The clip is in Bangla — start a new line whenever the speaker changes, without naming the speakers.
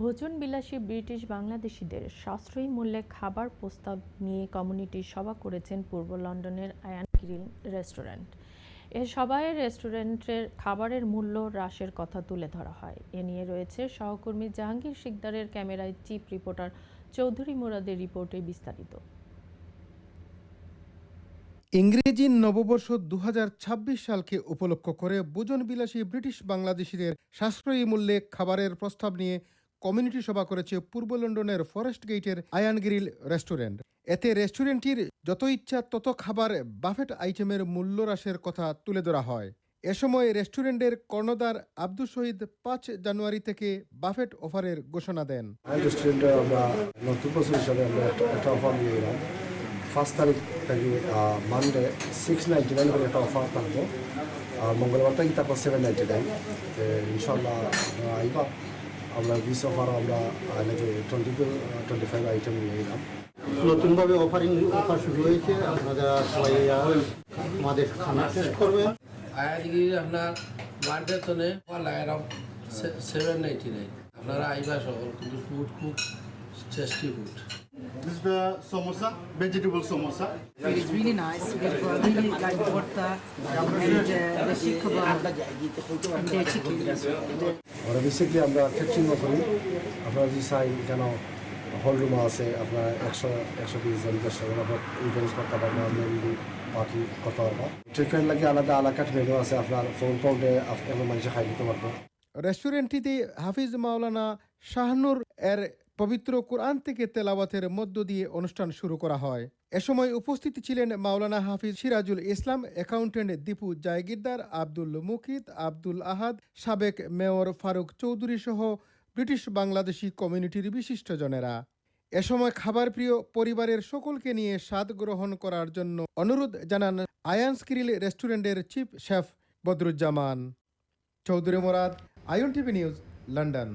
ভোজন বিলাসী ব্রিটিশ বাংলাদেশিদের সাশ্রয়ী মূল্যে খাবার প্রস্তাব নিয়ে কমিউনিটি সভা করেছেন পূর্ব লন্ডনের আয়ান গ্রিল রেস্টুরেন্ট। এ সভায় রেস্টুরেন্টের খাবারের মূল্য হ্রাসের কথা তুলে ধরা হয়। এ নিয়ে রয়েছে সহকর্মী জাহাঙ্গীর শিকদারের ক্যামেরায় চিফ রিপোর্টার চৌধুরী মুরাদের রিপোর্টে বিস্তারিত।
ইংরেজি নববর্ষ দু হাজার ছাব্বিশ সালকে উপলক্ষ করে ভোজন বিলাসী ব্রিটিশ বাংলাদেশিদের সাশ্রয়ী মূল্যে খাবারের প্রস্তাব নিয়ে কমিউনিটি সভা করেছে পূর্ব লন্ডনের ফরেস্ট গেটের আয়ান গ্রিল রেস্টুরেন্ট। এতে রেস্টুরেন্টটির যত ইচ্ছা তত খাবার বাফেট আইটেমের মূল্য হ্রাসের কথা তুলে ধরা হয়। এ সময় রেস্টুরেন্টের কর্ণধার আব্দুল শহীদ পাঁচ জানুয়ারি থেকে বাফেট অফারের ঘোষণা দেন।
ফার্স্ট তারিখ থেকে মানডে সিক্স নাইনটি নাইন করে একটা অফার থাকব। আর মঙ্গলবার থেকে তারপর সেভেন নাইনটি নাইন ইনশাল্লাহ আইবা। আমরা বিশ অফার আমরা twenty two twenty five item নিয়ে এলাম
নতুনভাবে অফারিং অফার শুরু হয়েছে। আপনারা সবাই আমাদের খানা শেষ করবেন।
আয়াতগিরি আপনার বার্থডে তনে লাগাইলাম সেভেন নাইনটি নাইন আপনারা আইবা সকল কিন্তু ফুড খুব tasty food
This is the samosa, vegetable samosa.
It's really nice. We've really like vodka and uh, the sheikh kebab and the chicken.
আমরা বেসিকলি আমরা ক্যাটারিং করি আপনারা যদি চাই কেন হল রুম আছে আপনার একশো একশো বিশ জন দেড়শো জন আপনার ইভেন্টস করতে পারবেন মেনলি পার্টি করতে পারব ট্রিটমেন্ট লাগে আলাদা আলাকাট মেনু আছে আপনার ফোন পাউন্ডে এমন মানুষে খাই দিতে পারব
রেস্টুরেন্টটিতে হাফিজ মাওলানা শাহনুর এর পবিত্র কোরআন থেকে তেলাওয়াতের মধ্য দিয়ে অনুষ্ঠান শুরু করা হয়। এ সময় উপস্থিত ছিলেন মাওলানা হাফিজ সিরাজুল ইসলাম অ্যাকাউন্টেন্ট দীপু জায়গিরদার, আব্দুল মুকিত, আব্দুল আহাদ, সাবেক মেয়র ফারুক চৌধুরী সহ ব্রিটিশ বাংলাদেশি কমিউনিটির বিশিষ্টজনেরা। এ সময় খাবার প্রিয় পরিবারের সকলকে নিয়ে স্বাদ গ্রহণ করার জন্য অনুরোধ জানান আয়ান্স গ্রিল রেস্টুরেন্টের chief chef Badruzzaman. Chowdhury Morad Ayan TV news, London.